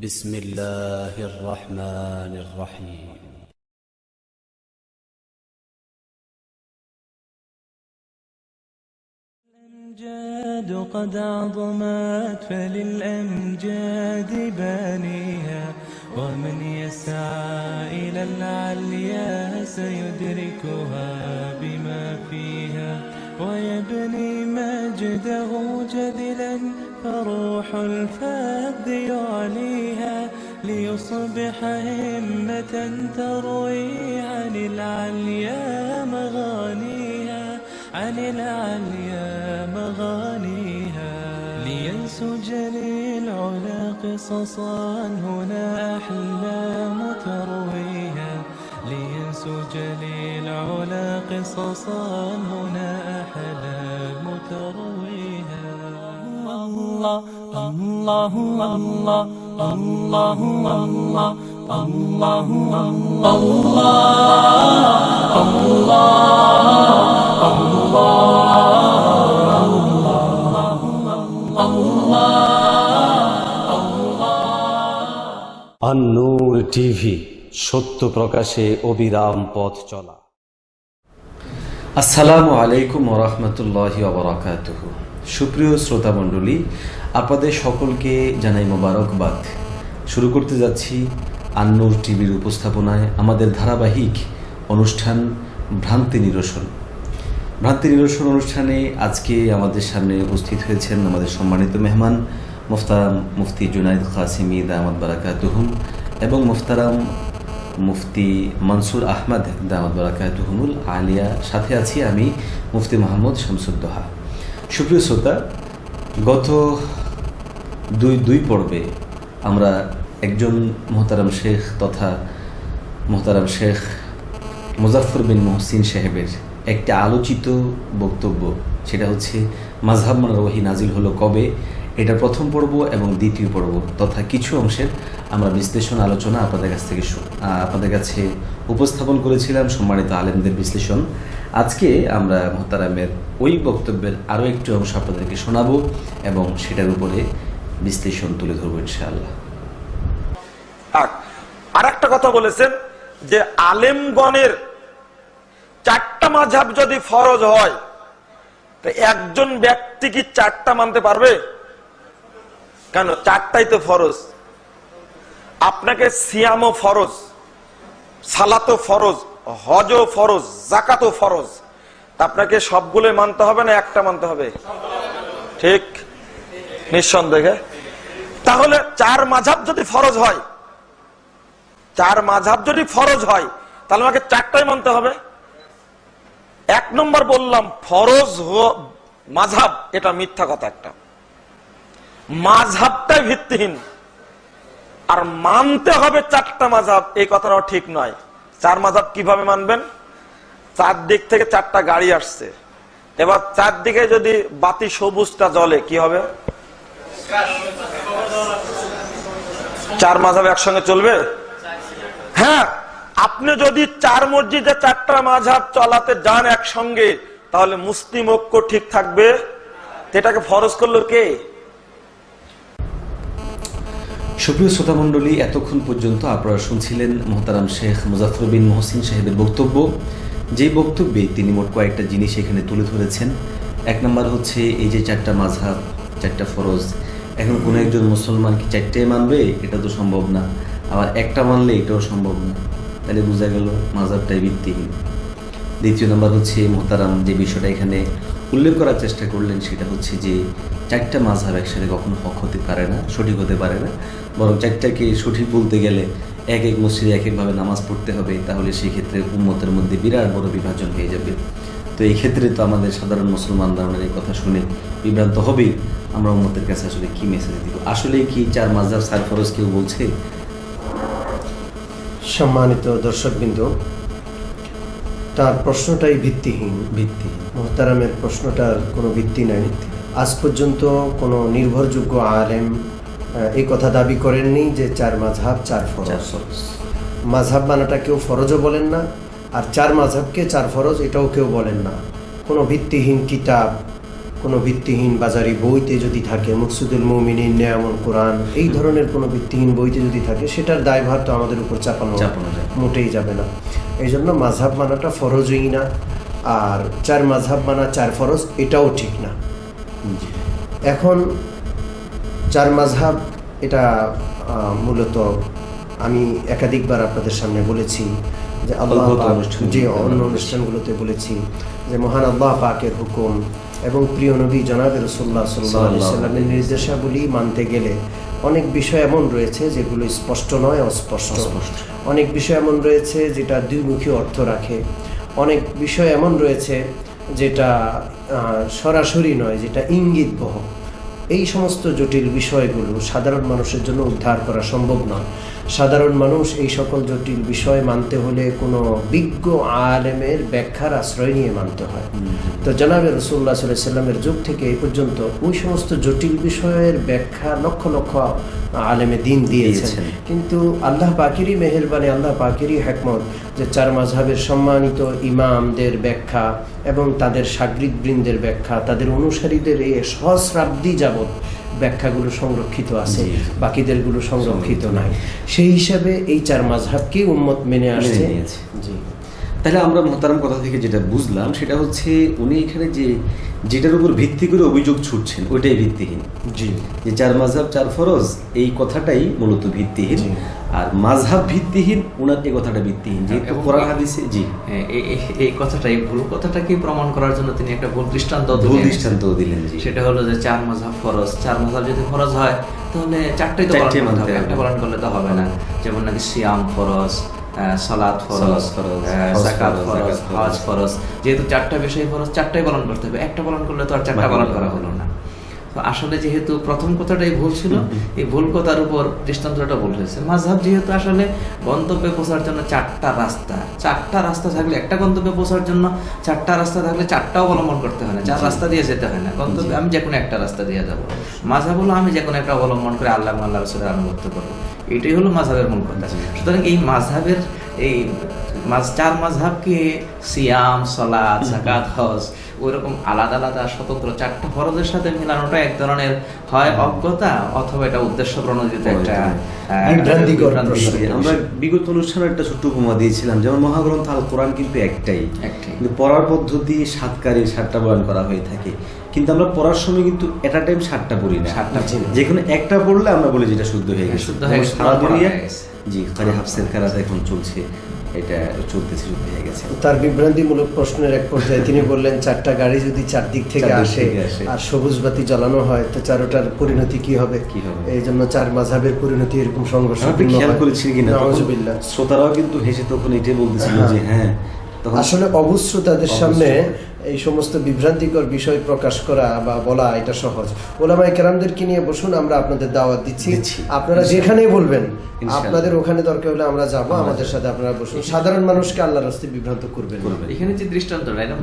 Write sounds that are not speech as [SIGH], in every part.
بسم الله الرحمن الرحيم. الأمجاد قد عظمت فللأمجاد بانيها. ومن يسعى إلى العليا سيدركها بما فيها. ويبني مجده جدلا فروح الفذ يعليها ليصبح همة تروي عن العليا مغانيها عن العليا مغانيها. لينسج للعلا قصصا هنا أحلام ترويها لينسج للعلا قصصا هنا أحلام ترويها الله الله الله الله الله الله আন্নুর TV সত্য প্রকাশে অবিরাম পথ চলা আসসালামু আলাইকুম ওরহমতুল্লাহি অবরাকাতুহ সুপ্রিয় শ্রোতা মণ্ডলী আপনাদের সকলকে জানাই মোবারকবাদ। শুরু করতে যাচ্ছি আন্নুর টিভির উপস্থাপনায় আমাদের ধারাবাহিক অনুষ্ঠান ভ্রান্তি নিরসন। ভ্রান্তি নিরসন অনুষ্ঠানে আজকে আমাদের সামনে উপস্থিত হয়েছেন আমাদের সম্মানিত মেহমান মুফতারাম মুফতি জুনাইদ কাসিমি দামাদ বারাকাতুহুম এবং মুফতারাম মুফতি মনসুর আহমদ দামাদ বারাকাতুহুমুল আলিয়া। সাথে আছি আমি মুফতি মোহাম্মদ শামসুদ্দোহা। সুপ্রিয় শ্রোতা, গত দুই দুই পর্বে আমরা একজন মোহতারাম শেখ তথা মোহতারাম শেখ মুজাফর বিন মোহসিন সাহেবের একটা আলোচিত বক্তব্য, সেটা হচ্ছে মাঝহাব মানরহি নাজিল হলো কবে? এটা প্রথম পর্ব এবং দ্বিতীয় পর্ব তথা কিছু অংশের আমরা বিশ্লেষণ আলোচনা আপনাদের কাছ থেকে আপনাদের কাছে উপস্থাপন করেছিলাম সম্মানিত আলেমদের বিশ্লেষণ। আজকে আমরা মোহতারামের ওই বক্তব্যের আরও একটি অংশ আপনাদেরকে শোনাবো এবং সেটার উপরে বিশ্লেষণ তুলে ধরবো ইনশাআল্লাহ। আর একটা কথা বলেছেন যে আলেমগণের চারটা মাঝাব যদি ফরজ হয় একজন ব্যক্তি কি চারটা মানতে পারবে? কেন? চারটাই তো ফরজ। আপনাকে সিয়ামও ফরজ সালাতো ফরজ, হজও ফরজ জাকাতও ফরজ। আপনাকে সবগুলো মানতে হবে না একটা মানতে হবে? ঠিক? নিঃসন্দেহে। তাহলে চার মাঝাব যদি ফরজ হয়, চার মাঝাব যদি ফরজ হয়, তাহলে আমাকে চারটাই মানতে হবে। এক নম্বর বললাম, ফরজ মাঝাব, এটা মিথ্যা কথা একটা। মাঝাবটাই ভিত্তিহীন। আর মানতে হবে চারটা মাঝাব, এই কথাটাও ঠিক নয়। চার মাঝাব কীভাবে মানবেন? চার দিক থেকে চারটা গাড়ি আসছে। এবার চারদিকে যদি বাতি সবুজটা জ্বলে, কি হবে? চার মাঝাব একসঙ্গে চলবে? হ্যাঁ আপনি যদি চার মসজিদে চারটা মাঝাব চলাতে যান একসঙ্গে, তাহলে মুসলিম ঐক্য ঠিক থাকবে। এটাকে ফরজ করল কে? সুপ্রিয় শ্রোতা মণ্ডলী, এতক্ষণ পর্যন্ত আপনারা শুনছিলেন মোহতারাম শেখ মুজাফর বিন মহসিন সাহেবের বক্তব্য। যে বক্তব্যে তিনি মোট কয়েকটা জিনিস এখানে তুলে ধরেছেন। এক নম্বর হচ্ছে এই যে চারটা মাঝহাব চারটা ফরজ এখন কোনো একজন মুসলমান কি চারটাই মানবে? এটা তো সম্ভব না। আবার একটা মানলে এটাও সম্ভব না। তাহলে বোঝা গেল মাজারটাই ভিত্তিহীন। দ্বিতীয় নম্বর হচ্ছে মোহতারাম যে বিষয়টা এখানে উল্লেখ করার চেষ্টা করলেন, সেটা হচ্ছে যে চারটা মাঝহাব একসাথে কখনো হক হতে পারে না, সঠিক হতে পারে না। বরং চারটাকে সঠিক বলতে গেলে এক এক মসজিদে এক একভাবে নামাজ পড়তে হবে, তাহলে সেই ক্ষেত্রে উম্মতের মধ্যে বিরাট বড় বিভাজন হয়ে যাবে। এই ক্ষেত্রে তো আমাদের সাধারণ মুসলমান ধারণের এই কথা শুনে বিভ্রান্ত হবেই। আমরা উম্মতের কাছে আসলে কি মেসেজ দিব? আসলে কি চার মাঝহাব সারফরজ কেউ বলছে? সম্মানিত দর্শকবৃন্দ তার প্রশ্নটাই ভিত্তিহীন। ভিত্তি মোহতারামের প্রশ্নটার কোনো ভিত্তি নাই। আজ পর্যন্ত কোনো নির্ভরযোগ্য আলেম এই কথা দাবি করেননি যে চার মাঝহাব চার ফরজ। মাঝহাব মানাটা কেউ ফরজও বলেন না আর চার মাঝাবকে চার ফরজ এটাও কেউ বলেন না। কোনো ভিত্তিহীন কিতাব কোনো ভিত্তিহীন বাজারি বইতে যদি থাকে মুকসুদুল মৌমিনিন নেয়ামুল কোরআন এই ধরনের কোনো ভিত্তিহীন বইতে যদি থাকে সেটার দায়ভার তো আমাদের উপর চাপানো চাপানো। মোটেই যাবে না। এই জন্য মাঝহাব মানাটা ফরজই না আর চার মাঝহাব মানা চার ফরজ এটাও ঠিক না। এখন চার মাঝহাব এটা মূলত আমি একাধিকবার আপনাদের সামনে বলেছি যে আল্লাহ যে অন্য অনুষ্ঠানগুলোতে বলেছি যে মহান আল্লাহ পাকের হুকুম এবং প্রিয় নবী জনাব রসুল্লাহ সাল্লাহ সাল্লামের নির্দেশাবলী মানতে গেলে অনেক বিষয় এমন রয়েছে যেগুলো স্পষ্ট নয় অস্পষ্ট। অনেক বিষয় এমন রয়েছে যেটা দ্বিমুখী অর্থ রাখে। অনেক বিষয় এমন রয়েছে যেটা আহ, সরাসরি নয় যেটা ইঙ্গিত বহ এই সমস্ত জটিল বিষয়গুলো সাধারণ মানুষের জন্য উদ্ধার করা সম্ভব নয়। সাধারণ মানুষ এই সকল জটিল বিষয় মানতে হলে কোনো বিজ্ঞ আলেমের ব্যাখ্যার আশ্রয় নিয়ে মানতে হয়। তো জনাবে রসুল্লাহ সাল্লামের যুগ থেকে এই পর্যন্ত ওই সমস্ত জটিল বিষয়ের ব্যাখ্যা লক্ষ লক্ষ আলেমে দিন দিয়েছেন। দিয়েছেন। কিন্তু আল্লাহ পাকেরই মেহেরবানি আল্লাহ পাকেরই হ্যাকমত যে চার মাঝহাবের সম্মানিত ইমামদের ব্যাখ্যা এবং তাদের সাগরিদ বৃন্দের ব্যাখ্যা তাদের অনুসারীদের এই সহস্রাব্দি যাবৎ ব্যাখ্যাগুলো সংরক্ষিত আছে বাকিদের বাকিদেরগুলো সংরক্ষিত নাই। সেই হিসাবে এই চার মাঝহাবকে উন্মত মেনে আসছে। জি। তাহলে আমরা মোহতারাম কথা থেকে যেটা বুঝলাম সেটা হচ্ছে উনি এখানে যে যেটার উপর ভিত্তি করে অভিযোগ ছুটছেন ওইটাই ভিত্তিহীন। জি। যে চার মাঝহাব চার ফরজ এই কথাটাই মূলত ভিত্তিহীন। আর মাঝহাব ভিত্তিহীন ওনার এই কথাটা ভিত্তিহীন। যেহেতু এবং- কোরআন হাদিসে জি। হ্যাঁ, এই- কথাটাই ভুল। কথাটাকে প্রমাণ করার জন্য তিনি একটা ভুল দৃষ্টান্ত ভুল দিলেন। দৃষ্টান্ত দিলেন জি। সেটা হলো যে চার মাঝাব ফরজ। চার মাঝাব যদি ফরজ হয় তাহলে চারটাই তো পালন করতে হবে। একটা পালন করলে তো হবে না। যেমন নাকি সিয়াম ফরজ ফরজ ফরজ, হজ ফরজ, যেহেতু চারটা বিষয় ফরজ চারটাই পালন করতে হবে। একটা পালন করলে তো আর চারটা পালন পালন করা হলো না। তো আসলে যেহেতু প্রথম কথাটাই ভুল ছিল এই ভুল কথার উপর দৃষ্টান্তটা ভুল হয়েছে। মাঝহাব যেহেতু আসলে গন্তব্যে পৌঁছার জন্য চারটা রাস্তা। চারটা রাস্তা থাকলে একটা গন্তব্যে পৌঁছার জন্য চারটা রাস্তা থাকলে চারটা অবলম্বন করতে হয় না। চার রাস্তা দিয়ে যেতে হয় না। গন্তব্যে আমি যে কোনো একটা রাস্তা দিয়ে যাব। মাঝহাব হলো আমি যে কোনো একটা অবলম্বন করে আল্লাহ আল্লাহ রসুলের আনুগত্য করব। এটাই হলো মাঝহাবের মূল কথা। সুতরাং এই মাঝহাবের এই মাঝ চার মাঝহাবকে সিয়াম সলাদ জাকাত হজ ওইরকম আলাদা আলাদা স্বতন্ত্র চারটা ফরজের সাথে মিলানোটা এক ধরনের হয় অজ্ঞতা অথবা এটা উদ্দেশ্য প্রণোদিত একটা। আমরা বিগত অনুষ্ঠানে একটা ছোট্ট উপমা দিয়েছিলাম যেমন মহাগ্রন্থ আল কোরআন কিন্তু একটাই। একটাই। কিন্তু পড়ার পদ্ধতি সাতকারী সাতটা বয়ান করা হয়ে থাকে। কিন্তু আমরা পড়ার সময় কিন্তু এট টাইম সাতটা পড়ি না। সাতটা। যে কোনো একটা পড়লে আমরা বলি যেটা শুদ্ধ হয়ে গেছে। শুদ্ধ হয়ে সারা পড়া দুনিয়া জি খালি হাফসের খেলাটা এখন চলছে এটা চলতেছে শুদ্ধ হয়ে গেছে। তার বিভ্রান্তিমূলক প্রশ্নের এক পর্যায়ে তিনি বললেন চারটা গাড়ি যদি চারদিক থেকে আসে থেকে আসে। আর সবুজ বাতি জ্বালানো হয় তো চারোটার পরিণতি কি হবে? কি হবে? এই জন্য চার মাঝহাবের পরিণতি এরকম সংঘর্ষ আপনি খেয়াল করেছেন কিনা? নাউজুবিল্লাহ। শ্রোতারাও কিন্তু হেসে তখন এটাই বলতেছিল যে হ্যাঁ। তখন আসলে অবশ্য তাদের সামনে এই সমস্ত বিভ্রান্তিকর বিষয় প্রকাশ করা বা বলা এটা সহজ ওলামাই কেরামদেরকে নিয়ে বসুন আমরা আপনাদের দাওয়াত দিচ্ছি। আপনারা যেখানেই বলবেন আপনাদের ওখানে দরকার হলে আমরা যাব আমাদের সাথে আপনারা বসুন সাধারণ মানুষকে আল্লাহর রাস্তায় বিভ্রান্ত করবেন এখানে যে দৃষ্টান্তটা এটা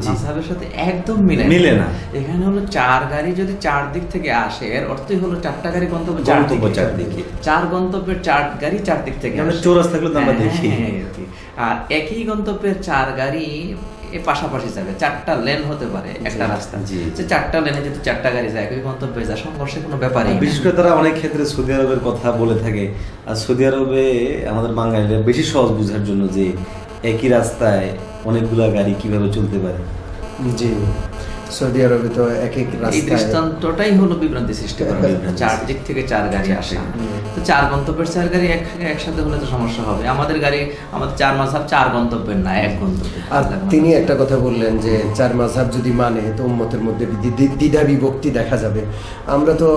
সাথে একদম মিলে মিলে না। এখানে হলো চার গাড়ি যদি চার দিক থেকে আসে এর অর্থই হলো চারটা গাড়ি গন্তব্য চার দিকে। চারদিকে। চার গন্তব্যের চার গাড়ি চার দিক থেকে আমরা আসে। চৌরাস্তা গুলো তো আমরা হ্যাঁ, দেখি। হ্যাঁ, আর কি। আর একই গন্তব্যের চার গাড়ি এ পাশাপাশি যাবে। চারটা লেন হতে পারে একটা রাস্তা। যে চারটা লেনে যদি চারটা গাড়ি যায় একই গন্তব্যে যায় সংঘর্ষের কোনো ব্যাপারই। বিশেষ করে তারা অনেক ক্ষেত্রে সৌদি আরবের কথা বলে থাকে। আর সৌদি আরবে আমাদের বাঙালিরা বেশি সহজ বোঝার জন্য যে একই রাস্তায় অনেকগুলা গাড়ি কীভাবে চলতে পারে। জি। সৌদি আরবে তো এক এক এই দৃষ্টান্তটাই হলো বিভ্রান্তি সৃষ্টি করা [LAUGHS] চার দিক থেকে চার গাড়ি আসা। তো চার গন্তব্যের চার গাড়ি এক একসাথে হলে তো সমস্যা হবে। আমাদের গাড়ি আমাদের চার মাসাব চার গন্তব্যের না এক গন্তব্য আর তিনি একটা কথা বললেন যে চার মাঝহাব যদি মানে তো উম্মতের মধ্যে দ্বি- দ্বি- দ্বিধা বিভক্তি দেখা যাবে। আমরা তো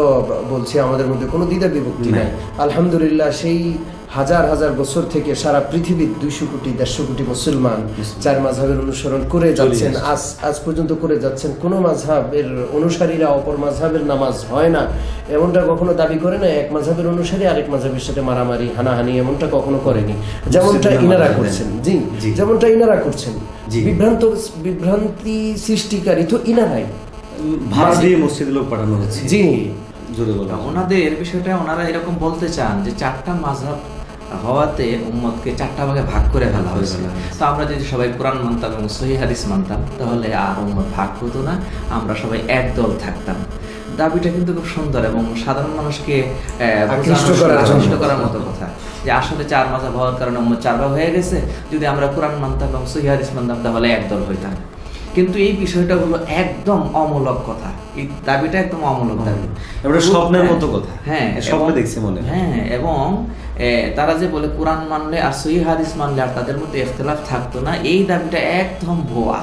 বলছি আমাদের মধ্যে কোনো দ্বিধা বিভক্তি নাই। আলহামদুলিল্লাহ সেই হাজার হাজার বছর থেকে সারা পৃথিবীর দুইশো কোটি দেড়শো কোটি মুসলমান চার মাঝহাবের অনুসরণ করে যাচ্ছেন আজ আজ পর্যন্ত করে যাচ্ছেন কোনো মাঝহাবের অনুসারীরা অপর মাঝহাবের নামাজ হয় না। এমনটা কখনো দাবি করে না এক মাঝহাবের অনুসারী আরেক মাঝহাবের সাথে মারামারি হানাহানি এমনটা কখনো করেনি। যেমনটা ইনারা করছেন। জি জি। যেমনটা ইনারা করছেন। বিভ্রান্ত বিভ্রান্তি সৃষ্টিকারী তো ইনারাই। ভাড়া দিয়ে মসজিদে লোক পাঠানো হচ্ছে। জি। জোরে বলা ওনাদের বিষয়টা ওনারা এরকম বলতে চান যে চারটা মাঝহাব হওয়াতে উম্মতকে চারটা ভাগে ভাগ করে ফেলা হয়েছে। তো আমরা যদি সবাই কোরআন মানতাম এবং সহি হাদিস মানতাম তাহলে আর উম্মত ভাগ হতো না আমরা সবাই এক দল থাকতাম। দাবিটা কিন্তু খুব সুন্দর এবং সাধারণ মানুষকে আহ, আকৃষ্ট করার মতো কথা। যে আসলে চার মাঝাব হওয়ার কারণে উম্মত চার ভাগ হয়ে গেছে যদি আমরা কোরআন মানতাম এবং সহি হাদিস মানতাম তাহলে এক দল হইতাম। কিন্তু এই বিষয়টা হলো একদম অমূলক কথা। এই দাবিটা একদম অমূলক দাবি। এটা স্বপ্নের মতো কথা। হ্যাঁ স্বপ্নে দেখছে মনে হ্যাঁ। এবং তারা যে বলে কোরআন মানলে আর সহি হাদিস মানলে আর তাদের মধ্যে ইখতিলাফ থাকতো না এই দাবিটা একদম ভুয়া।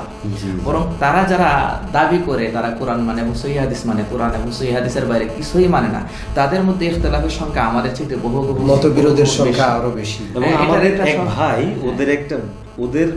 বরং তারা যারা দাবি করে তারা কোরআন মানে এবং সহি হাদিস মানে কোরআন এবং সহি হাদিসের বাইরে কিছুই মানে না তাদের মধ্যে ইখতিলাফের সংখ্যা আমাদের চেয়ে বহু বহু মতবিরোধের সংখ্যা আরও বেশি। এবং হ্যাঁ, আমাদের এক ভাই হ্যাঁ। ওদের একটা ওদের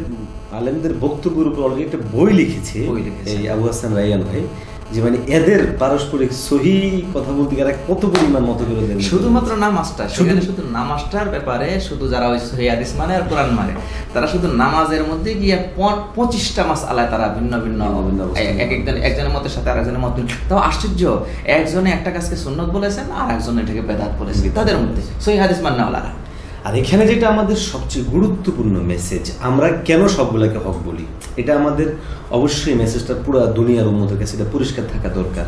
আলেমদের বক্তব্যের উপর অলরেডি একটা বই লিখেছে বই লিখেছে। এই আবু হাসান রাইয়ান ভাই। যে মানে এদের পারস্পরিক সহি কথা বলতে গেলে কত পরিমাণ মতবিরোধের মধ্যে? শুধুমাত্র নামাজটা শুধু- সেখানে শুধু নামাজটার ব্যাপারে শুধু যারা ওই সহি হাদিস মানে আর কোরআন মানে তারা শুধু নামাজের মধ্যে গিয়ে পঁচিশটা মাস আলায় তারা ভিন্ন ভিন্ন। এক একজন একজনের মতের সাথে আরেকজনের মত তাও আশ্চর্য একজনে একটা কাজকে সুন্নত বলেছেন আর একজন এটাকে বেদাত বলেছেন। তাদের মধ্যে সহি হাদিস মানে ওলারা আর এখানে যেটা আমাদের সবচেয়ে গুরুত্বপূর্ণ মেসেজ আমরা কেন সবগুলোকে হক বলি? এটা আমাদের অবশ্যই মেসেজটা পুরো দুনিয়ার উন্মতের কাছে এটা পরিষ্কার থাকা দরকার।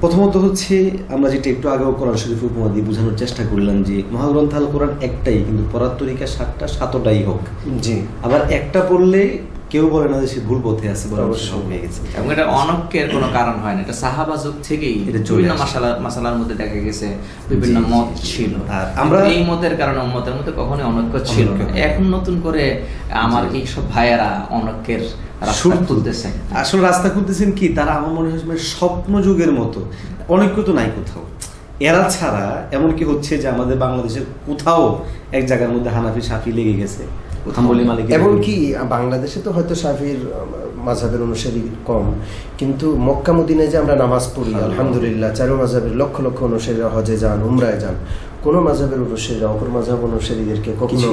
প্রথমত হচ্ছে আমরা যেটা একটু আগেও কোরআন শরীফ উপমা দিয়ে বোঝানোর চেষ্টা করলাম যে মহাগ্রন্থ আল কোরআন একটাই কিন্তু পরাত্তরিকা সাতটা সাতটাই হোক। জি। আবার একটা পড়লে কেউ বলে না যে সে ভুল পথে আছে বলে অবশ্যই। হয়ে গেছে। এবং এটা অনক্যের কোনো কারণ হয় না। এটা সাহাবা যুগ থেকেই বিভিন্ন। মাসালা মাসালার মধ্যে দেখা গেছে বিভিন্ন মত ছিল। আর আমরা- এই মতের কারণে মতের মধ্যে কখনোই অনক্য ছিল এখন নতুন করে আমার এই সব ভাইয়েরা অনক্যের রাস্তা আসলে রাস্তা খুঁজতেছেন কি? তারা আমার মনে হয় স্বপ্ন যুগের মতো। অনেক তো নাই কোথাও। এরা ছাড়া এমন কি হচ্ছে যে আমাদের বাংলাদেশের কোথাও এক জায়গার মধ্যে হানাফি সাফি লেগে গেছে। মালিক এমনকি বাংলাদেশে তো হয়তো সাফির মাঝহের অনুসারী কম কিন্তু মক্কা মদিনায় যে আমরা নামাজ পড়ি আলহামদুলিল্লাহ চারো মাঝহের লক্ষ লক্ষ অনুসারীরা হজে যান উমরায় যান কোন মাঝহের অনুসারীরা অপর মাঝহের অনুসারীদেরকে কখনো।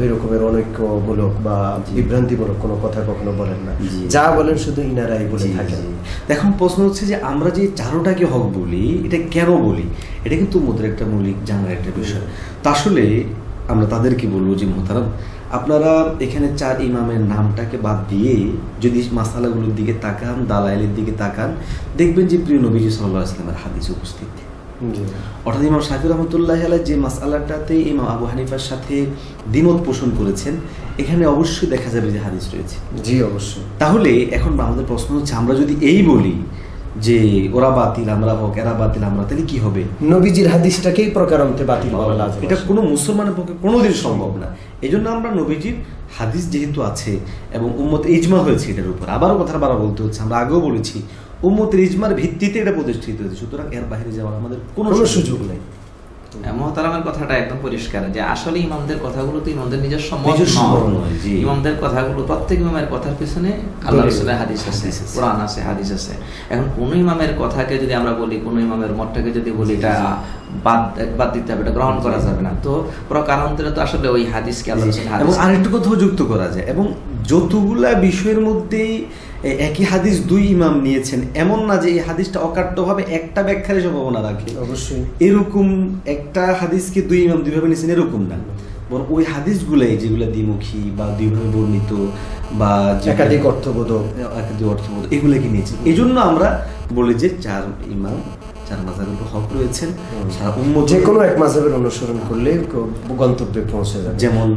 ওই রকমের অনৈক্যমূলক বা বিভ্রান্তিমূলক কোনো কথা কখনো বলেন না। যা বলেন শুধু ইনারাই বলে থাকেন। এখন প্রশ্ন হচ্ছে যে আমরা যে চারোটাকে হক বলি এটা কেন বলি? এটা কিন্তু মোদের একটা মৌলিক জানার একটা বিষয়। তা আসলে আমরা তাদেরকে বলব যে মোহতারাম আপনারা এখানে চার ইমামের নামটাকে বাদ দিয়ে যদি মাসালাগুলোর দিকে তাকান দালাইলের দিকে তাকান দেখবেন যে প্রিয় নবীজি সাল্লাহ আসলামের হাদিস উপস্থিত। অর্থাৎ ইমাম শাফি রহমতুল্লাহ আলাই যে মাসালাটাতে ইমাম আবু হানিফার সাথে দ্বিমত পোষণ করেছেন এখানে অবশ্যই দেখা যাবে যে হাদিস রয়েছে। জি অবশ্যই। তাহলে এখন আমাদের প্রশ্ন হচ্ছে আমরা যদি এই বলি যে ওরা বাতিল আমরা হোক এরা বাতিল আমরা তাহলে কি হবে? নবীজির হাদিসটাকেই প্রকারান্তে বাতিল বলা এটা কোনো মুসলমানের পক্ষে কোনোদিন সম্ভব না। এই জন্য আমরা নবীজির হাদিস যেহেতু আছে এবং উম্মত ইজমা হয়েছে এটার উপর আবারও কথা বারা বলতে হচ্ছে আমরা আগেও বলেছি উম্মতের ইজমার ভিত্তিতে এটা প্রতিষ্ঠিত হয়েছে সুতরাং এর বাইরে যাওয়ার আমাদের কোনো সুযোগ নেই। মহতারামের কথাটা একদম পরিষ্কার যে আসলে ইমামদের কথাগুলো তো ইমামদের নিজস্ব মত। ইমামদের কথাগুলো প্রত্যেক ইমামের কথার পিছনে আল্লাহ রসুলের হাদিস আছে কোরআন আছে হাদিস আছে। এখন কোন ইমামের কথাকে যদি আমরা বলি কোন ইমামের মতটাকে যদি বলি এটা বাদ বাদ দিতে হবে এটা গ্রহণ করা যাবে না। তো প্রকারান্তরে তো আসলে ওই হাদিসকে আল্লাহ রসুলের এবং আরেকটু কথাও যুক্ত করা যায় এবং যতগুলা বিষয়ের মধ্যেই একই হাদিস দুই ইমাম নিয়েছেন। এমন না যে এই হাদিসটা অকাট্যভাবে একটা ব্যাখ্যার সম্ভাবনা রাখে অবশ্যই। এরকম একটা হাদিসকে দুই ইমাম দুইভাবে নিয়েছেন এরকম না। বরং ওই হাদিসগুলাই যেগুলো দ্বিমুখী বা দুইভাবে বর্ণিত বা একাধিক অর্থবোধক। একাধিক অর্থবোধ এগুলোকে নিয়েছেন। এই জন্য আমরা বলি যে চার ইমাম চার মাজারের উপর হক রয়েছেন। সারা যে কোনো এক মাঝহের অনুসরণ করলে গন্তব্যে পৌঁছে যাবে। যেমন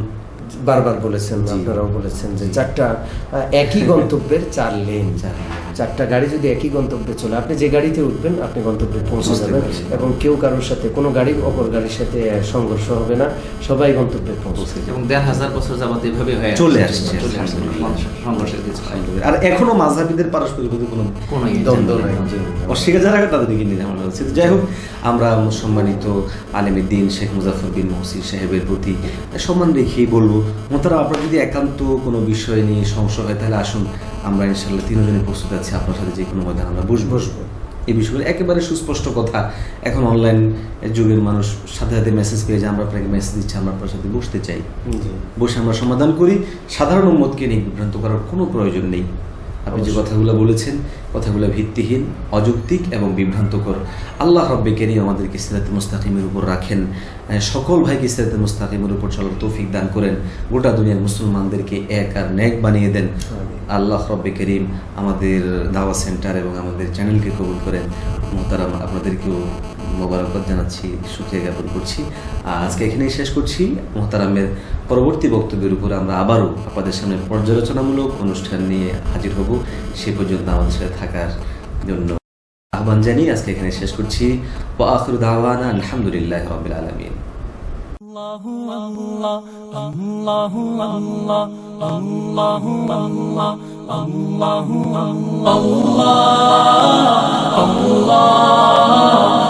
বারবার বলেছেন আপনারাও বলেছেন যে চারটা একই গন্তব্যের চার লেন চার লেন। চারটা গাড়ি যদি একই গন্তব্যে চলে আপনি যে গাড়িতে উঠবেন আপনি গন্তব্যে পৌঁছে যাবেন এবং কেউ কারোর সাথে কোনো গাড়ি অপর গাড়ির সাথে সংঘর্ষ হবে না সবাই গন্তব্যে পৌঁছে এবং দেড় হাজার বছর যাবত এভাবে হয়ে চলে আসছে। সংঘর্ষের কিছু আর এখনও মাঝহাবিদের পারস্পরিক মধ্যে কোনো কোনো দ্বন্দ্ব নাই অস্বীকার যারা তাদেরকে নিয়ে ঝামেলা হচ্ছে। যাই হোক আমরা সম্মানিত আলেমের দিন শেখ মুজাফর বিন মহসিন সাহেবের প্রতি সম্মান রেখেই বলব। মোতারা আপনার যদি একান্ত কোনো বিষয় নিয়ে সংশয় হয় তাহলে আসুন। আমরা ইনশাল্লাহ তিনজনে প্রস্তুত আছি আপনার সাথে যে কোনো কথা আমরা বসবো। বসবো। এই বিষয়গুলো একেবারে সুস্পষ্ট কথা। এখন অনলাইন যুগের মানুষ সাথে সাথে মেসেজ পেয়ে যে আমরা আপনাকে মেসেজ দিচ্ছি আমরা আপনার সাথে বসতে চাই। বসে আমরা সমাধান করি। সাধারণ মতকে নিয়ে বিভ্রান্ত করার কোনো প্রয়োজন নেই। আপনি যে কথাগুলো বলেছেন কথাগুলো ভিত্তিহীন অযৌক্তিক এবং বিভ্রান্তকর। আল্লাহ রব্বে কেরি আমাদেরকে সিরাত মুস্তাকিমের উপর রাখেন। সকল ভাইকে সিরাত মুস্তাকিমের উপর চলার তৌফিক দান করেন। গোটা দুনিয়ার মুসলমানদেরকে এক আর ন্যাক বানিয়ে দেন। আল্লাহ রব্বে করিম আমাদের দাওয়া সেন্টার এবং আমাদের চ্যানেলকে কবুল করেন। মোহতারাম আপনাদেরকেও মোবারকবাদ জানাচ্ছি সুক্রিয়া জ্ঞাপন করছি আর আজকে এখানেই শেষ করছি মোহতারামের পরবর্তী বক্তব্যের উপর আমরা আবারও আপনাদের সামনে পর্যালোচনামূলক অনুষ্ঠান নিয়ে হাজির হব সে পর্যন্ত আমাদের সাথে থাকার জন্য আহ্বান জানিয়ে আজকে এখানে শেষ করছি ও আখরু দাওয়ানা আলহামদুলিল্লাহ রবিল আলমিন الله الله الله الله الله الله